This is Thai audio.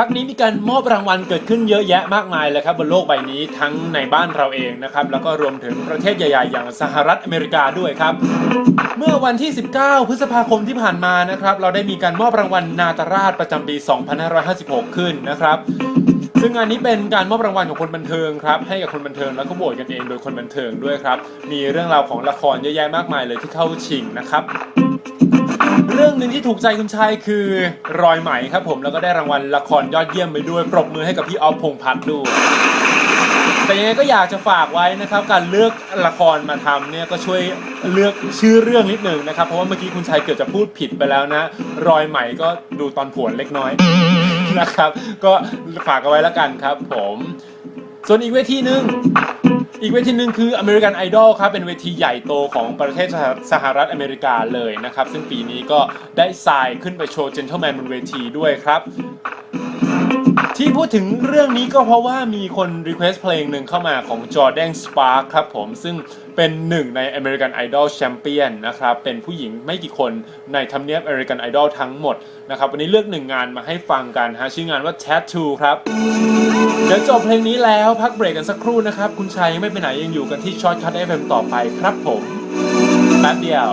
พักนี้มีการมอบรางวัลเกิดขึ้นเยอะแยะมากมายเลยครับบนโลกใบนี้ทั้งในบ้านเราเองนะครับแล้วก็รวมถึงประเทศใหญ่ๆ อย่างสหรัฐอเมริกาด้วยครับ เมื่อวันที่ 19 พฤษภาคมที่ผ่านมานะครับเราได้มีการมอบรางวัลนาตราชประจำปี 2556 ขึ้นนะครับซึ่งงานนี้เป็นการมอบรางวัลของคนบันเทิงครับให้กับคนบันเทิงแล้วก็โหวตกันเองโดยคนบันเทิงด้วยครับมีเรื่องราวของละครเยอะแยะมากมายเลยที่เข้าชิงนะครับ รื่องหนึ่งที่ถูกใจคุณชายคือรอยไหมครับผมแล้วก็ได้รางวัลละครยอดเยี่ยมไปด้วยปรบมือให้กับพี่ออฟพงษ์พัฒน์ด้วยแต่ยังไงก็อยากจะฝากไว้นะครับ การเลือกละครมาทำเนี่ยก็ช่วยเลือกชื่อเรื่องนิดหนึ่งนะครับ เพราะว่าเมื่อกี้คุณชายเกือบจะพูดผิดไปแล้วนะ รอยไหมก็ดูตอนผวนเล็กน้อยนะครับ ก็ฝากเอาไว้แล้วกันครับผม ส่วนอีกเวทีหนึ่ง อีกเวทีหนึ่งคือ American Idol ครับ เป็นเวทีใหญ่โตของประเทศสหรัฐอเมริกาเลยนะครับ ซึ่งปีนี้ก็ได้ทรายขึ้นไปโชว์ Gentleman บนเวทีด้วยครับ ที่พูดถึงเรื่องนี้ก็เพราะว่ามีคนรีเควสเพลงหนึ่งเข้ามาของ Jordan Spark ครับผม ซึ่งเป็นหนึ่งใน American Idol Champion นะครับ เป็นผู้หญิงไม่กี่คนในทำเนียบ American Idol ทั้งหมดนะครับ วันนี้เลือกหนึ่งงานมาให้ฟังกันฮะชื่องานว่า Tattoo ครับ เดี๋ยวจบเพลงนี้แล้วพักเบรกกันสักครู่นะครับ คุณชัยยังไม่ไปไหนยังอยู่กันที่ช็อตคัทเอฟเอ็มต่อไปครับผมแป๊บเดียว